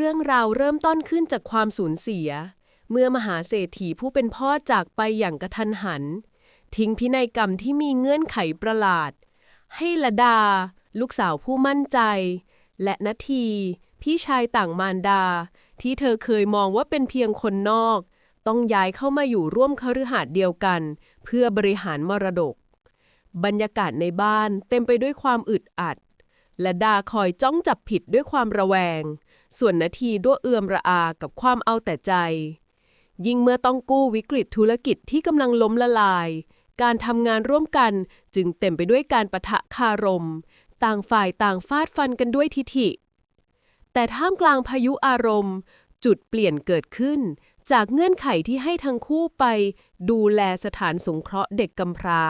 เรื่องราวเริ่มต้นขึ้นจากความสูญเสีย เมื่อมหาเศรษฐีผู้เป็นพ่อจากไปอย่างกระทันหัน ทิ้งพินัยกรรมที่มีเงื่อนไขประหลาด ให้ละดา ลูกสาวผู้มั่นใจ และนาที พี่ชายต่างมารดา ที่เธอเคยมองว่าเป็นเพียงคนนอก ต้องย้ายเข้ามาอยู่ร่วมคฤหาสน์เดียวกัน เพื่อบริหารมรดก บรรยากาศในบ้านเต็มไปด้วยความอึดอัดและดาคอยจ้องจับผิดด้วยความระแวง ส่วนนาทีด้วยเอือมระอากับความเอาแต่ใจ ยิ่งเมื่อต้องกู้วิกฤตธุรกิจที่กำลังล้มละลาย การทำงานร่วมกันจึงเต็มไปด้วยการปะทะคารม ต่างฝ่ายต่างฟาดฟันกันด้วยทิฐิ แต่ท่ามกลางพายุอารมณ์ จุดเปลี่ยนเกิดขึ้น จากเงื่อนไขที่ให้ทั้งคู่ไป ดูแลสถานสงเคราะห์เด็กกำพร้า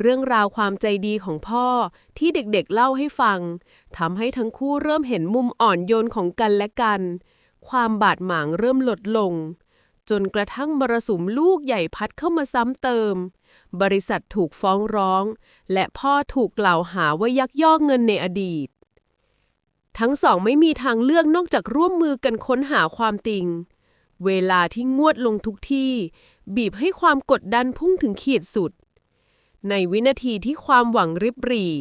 เรื่องราวความใจดีของพ่อที่เด็กๆเล่าให้ฟังทำให้ทั้งคู่เริ่มเห็นมุมอ่อนโยนของกันและกัน ความบาดหมางเริ่มลดลง จนกระทั่งมรสุมลูกใหญ่พัดเข้ามาซ้ำเติม บริษัทถูกฟ้องร้อง และพ่อถูกกล่าวหาว่ายักยอกเงินในอดีต ทั้งสองไม่มีทางเลือกนอกจากร่วมมือกันค้นหาความจริง เวลาที่งวดลงทุกที่ บีบให้ความกดดันพุ่งถึงขีดสุด ในวินาทีที่ความหวังริบหรี่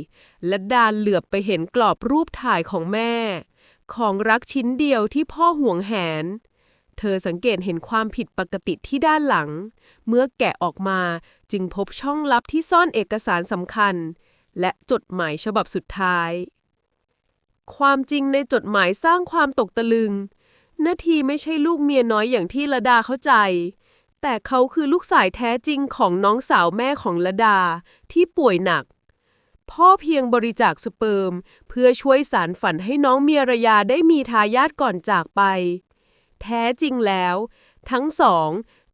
และดานเหลือบไปเห็นกรอบรูปถ่ายของแม่ ของรักชิ้นเดียวที่พ่อห่วงแหน เธอสังเกตเห็นความผิดปกติที่ด้านหลัง เมื่อแกะออกมาจึงพบช่องลับที่ซ่อนเอกสารสำคัญ และจดหมายฉบับสุดท้าย ความจริงในจดหมายสร้างความตกตะลึงนาทีไม่ใช่ลูกเมียน้อยอย่างที่ละดาเข้าใจ แต่เขาคือลูกสายแท้จริงของน้องสาวแม่ของละดาที่ป่วยหนัก พ่อเพียงบริจาคสเปิร์ม เพื่อช่วยสารฝันให้น้องเมียรยาได้มีทายาทก่อนจากไป แท้จริงแล้ว ทั้งสอง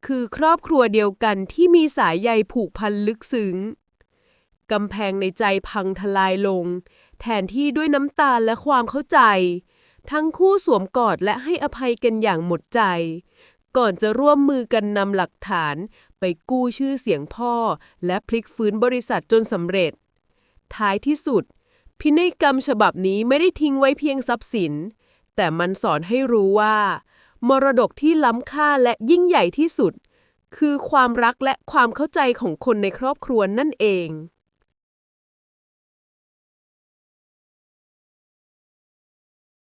คือครอบครัวเดียวกันที่มีสายใยผูกพันลึกซึ้งกำแพงในใจพังทลายลง แทนที่ด้วยน้ำตาและความเข้าใจ ทั้งคู่สวมกอดและให้อภัยกันอย่างหมดใจ ก่อนจะร่วมมือกันนำหลักฐาน ไปกู้ชื่อเสียงพ่อ และพลิกฟื้นบริษัทจนสำเร็จ ท้ายที่สุด พินัยกรรมฉบับนี้ไม่ได้ทิ้งไว้เพียงทรัพย์สิน แต่มันสอนให้รู้ว่า มรดกที่ล้ำค่าและยิ่งใหญ่ที่สุด คือความรักและความเข้าใจของคนในครอบครัวนั่นเอง